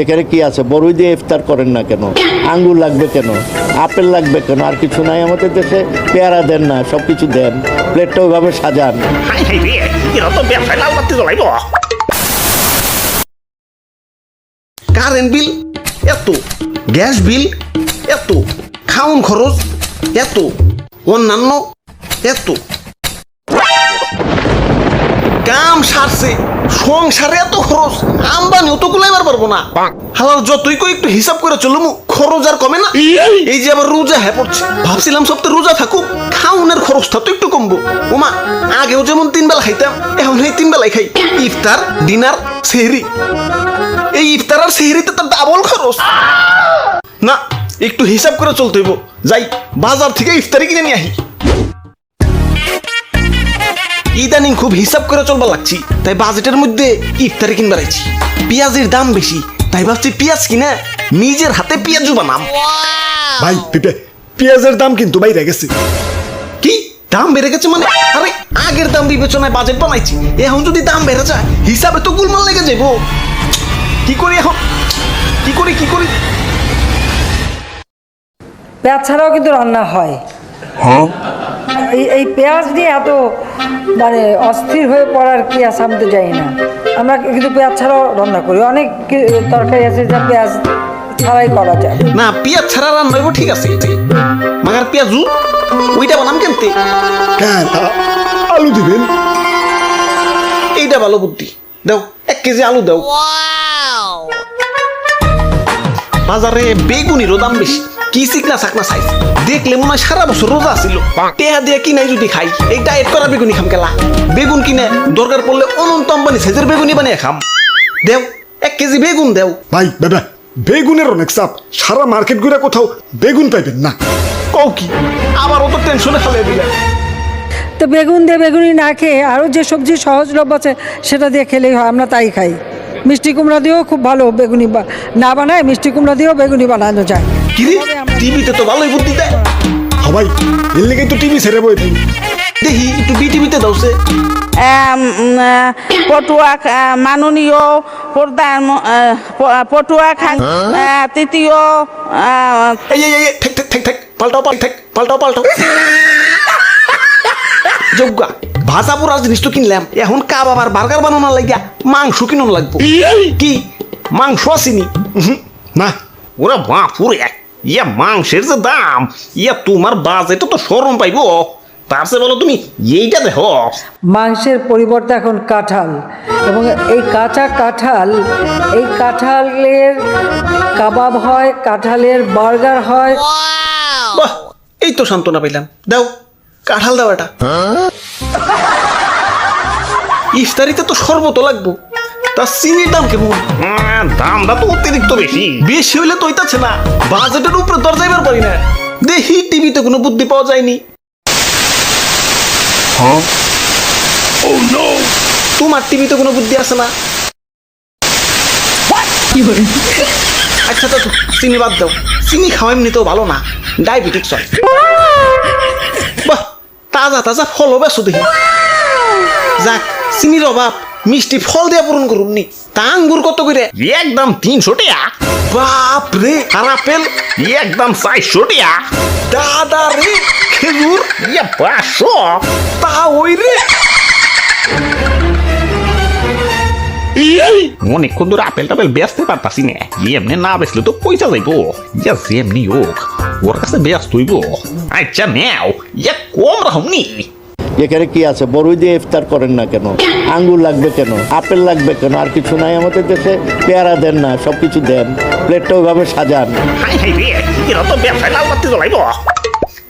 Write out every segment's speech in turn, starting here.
এখানে কি আছে? বড়ই দিয়ে ইফতার করেন না কেন? আঙ্গুর লাগবে কেন? আপেল লাগবে কেন? আর কিছু নাই আমাদের দেশে? পেয়ারা দেন না সব কিছু দেন। প্লেটটা ওইভাবে সাজান। কারেন্ট বিল এত, গ্যাস বিল এত, খাউন খরচ এত, অন্যান্য এত। কাম সারছে সংসারে এত খরচ আমদানিও তো কুলাইবার পারব না। হালার যতই কই একটু হিসাব করে চলুম খরচ আর কমে না। এই যে আবার রোজা হ্যাঁ পড়ছে ভাবছিলাম সপ্তাহে রোজা থাকুক খাউনের খরচটা তো একটু কমবো। ওমা আগেও যেমন তিন বেলা খাইতাম এখন এই তিন বেলায় খাই। ইফতার ডিনার সেহরি। এই ইফতার আর সেহরিতে তো ডাবল খরচ। না একটু হিসাব করে চলতে হইব। যাই বাজার থেকে ইফতারি কিনে নিয়ে আহি। ইদানিং খুব হিসাব করে চলবার লাগছি। তাই বাজেটের মধ্যে ইফতারি কিনবার আইছি। পেঁয়াজের দাম বেশি তাই ভাবছি পেঁয়াজ কিনা নিজের হাতে পেঁয়াজ বানাম। ভাই পেঁপে পেঁয়াজের দাম কিন্তু বাইরে গেছে। কি? দাম বেড়ে গেছে মানে? আরে আগের দাম বিবেচনায় বাজেট বানাইছি। এখন যদি দাম বেড়ে যায় হিসাবে তো গুলমাল লেগে যাব কি করি এখন? কি করি কি করি? পেঁয়াজ ছাড়াও কিন্তু রান্না হয়। এই এই পেঁয়াজ নিয়ে এত মানে অস্থির হয়ে পড়ার কি আছে আমি তো জানি না। আমরা কিন্তু পেঁয়াজ ছাড়াও রান্না করি। অনেক তরকারি আছে যা পেঁয়াজ ছাড়াই করা যায়। না পেঁয়াজ ছাড়া রান্না ঠিক আছে মাগার পেঁয়াজু ওইটা বানাম কেমতে? কেন আ- আলু দিবেন। এইটা ভালো বুদ্ধি। দাও এক কেজি আলু দাও। বাজারে বেগুনিরও দাম বেশি। কি চিকনা চাকনা সাইজ দেখলে মনে হয় সারা বছর রোজা ছিল টেহা দিয়ে কিনাই যদি খাই এই ডায়েট করা বেগুনি খাম কেলা। বেগুন কিনে দরকার পড়লে অনন্ত আম্বানি সাইজের বেগুনি বানিয়ে খাম। দেও এক কেজি বেগুন দেও। ভাই বেবে বেগুনের অনেক চাপ সারা মার্কেট ঘুরে কোথাও বেগুন পাইবেন না। কও কি? আবার অত টেনশনে ফেলে দিলে। তো বেগুন দিয়ে বেগুনি না খেয়ে আরও যে সবজি সহজলভ্য আছে সেটা দিয়ে খেলেই হয় আমরা তাই খাই। মিষ্টি কুমড়া দিয়েও খুব ভালো বেগুনি বা- না বানায় মিষ্টি কুমড়া দিয়েও বেগুনি বানানো যায়। কিরে? টিভিতে তো ভালোই বুদ্ধি দেয়। সবাই এর লেগে তো টিভি ছেড়ে বই থাকি। দেখি একটু বিটিভিতে দাওছে আম, পটুয়া খা- মাননীয় প্রধান পটুয়া খান আহ, তৃতীয় এই এই ঠেক ঠেক ঠেক ঠেক পাল্টাও পাল্টাও ঠেক পাল্টাও পাল্টাও। যোগ্যা ভাজা পোড়া জিনিস তো কিনলাম। এখন কাবাব আর বার্গার বানানোর লাগিয়া মাংস কিনুন লাগবো। কি? মাংস আসেনি। না। ওরা বাপুরে ইয়া মাংসের যে দাম ইয়া তোমার বাজেটে তো সরম পাইবো। তার চেয়ে বলো তুমি এইটা দেখো। মাংসের পরিবর্তে এখন কাঁঠাল। এবং এই কাঁচা কাঁঠাল এই কাঁঠালের কাবাব হয় কাঁঠালের বার্গার হয়। বাহ এই তো সান্ত্বনা পাইলাম। দাও কাঁঠাল দাও এটা। ইফতারিতে তো শরবত লাগবো। তা চিনির দাম কেমন? দামটা তো অতিরিক্ত বেশি। বেশি হইলে তো হইতাছে না। বাজেটের উপরে দর যাইবার পারি না। দেখি টিভিতে কোনো বুদ্ধি পাওয়া যায়নি। তোমার টিভিতে কোনো বুদ্ধি আছে না? আচ্ছা তো চিনি বাদ দাও। চিনি খাওয়া এমনিতেও ভালো না। ডায়াবেটিক্স হয় বাহ তাজা তাজা ফলও বেসো দেখি। যাক চিনির অভাব। মিষ্টি ফল দিয়ে পূরণ করুন নি। তা আঙ্গুর কত করে একদম তিনশো টাকা বাপ রে আর আপেল? একদম চারশো টাকা দাদা রে খেজুর? ইয়ে পাঁচশো। তা ওই রে। অনেকক্ষণ ধরে আপেল টাপেল বেচতে পারতাছি না। এমনি না বেচলে তো পয়সা যাইবো। ইয়া যেমনি হোক ওর কাছে ব্যস্ত হইব। আচ্ছা নেও ইয়া কম রাহমনি এখানে কি আছে? বড়ই দিয়ে ইফতার করেন না কেন? আঙ্গুর লাগবে কেন? আপেল লাগবে কেন? আর কিছু নাই আমাদের দেশে? পেয়ারা দেন না সব কিছু দেন। প্লেটটা ওইভাবে সাজান।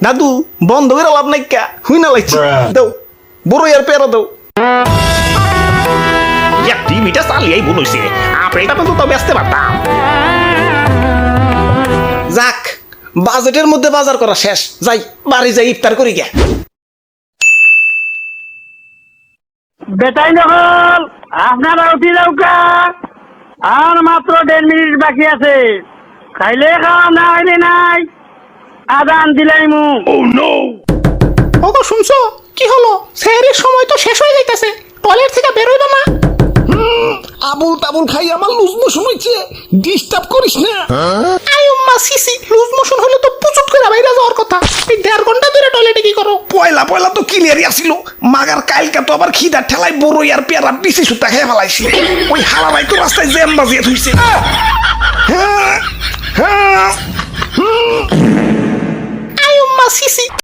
দাদু বন্ধ করে লাভ নাই কা। হুই না লাগছে। দাও বড় আর পেয়ারা দাও। ইয়া টিভিটা চালিয়েই বলইছে আপেলটা তো তো বেচতে পারতাম। যাক বাজেটের মধ্যে বাজার করা শেষ। যাই বাড়ি যাই ইফতার করি গে। বেটাই নহল আপনারা উঠি যাওকা আর মাত্র দেড় মিনিট বাকি আছে। খাইলে খাওয়া না খাইলে নাই আদান দিলাই মু। ওগো শুনছো? কি হলো? স্যারের সময় তো শেষ হয়ে যাইতেছে। টয়লেট থেকে বেরোইবা না। আবুল তাবুল খাই আমার লুজ মোশন হইছে। ডিস্টার্ব করিস না। কি করো? পয়লা পয়লা তো ক্লিয়ারই আসিল। মাগার কালকা তো আবার খিদার ঠেলায় বড়ই আর পেয়ারা বিশি সুতা খেয়ে ফেলাইছিল। ওই হারামাই তো রাস্তায় জ্যাম বাজিয়ে ধুইছে। হ্যাঁ হ্যাঁ, হ্যাঁ। আয়ো সিসি।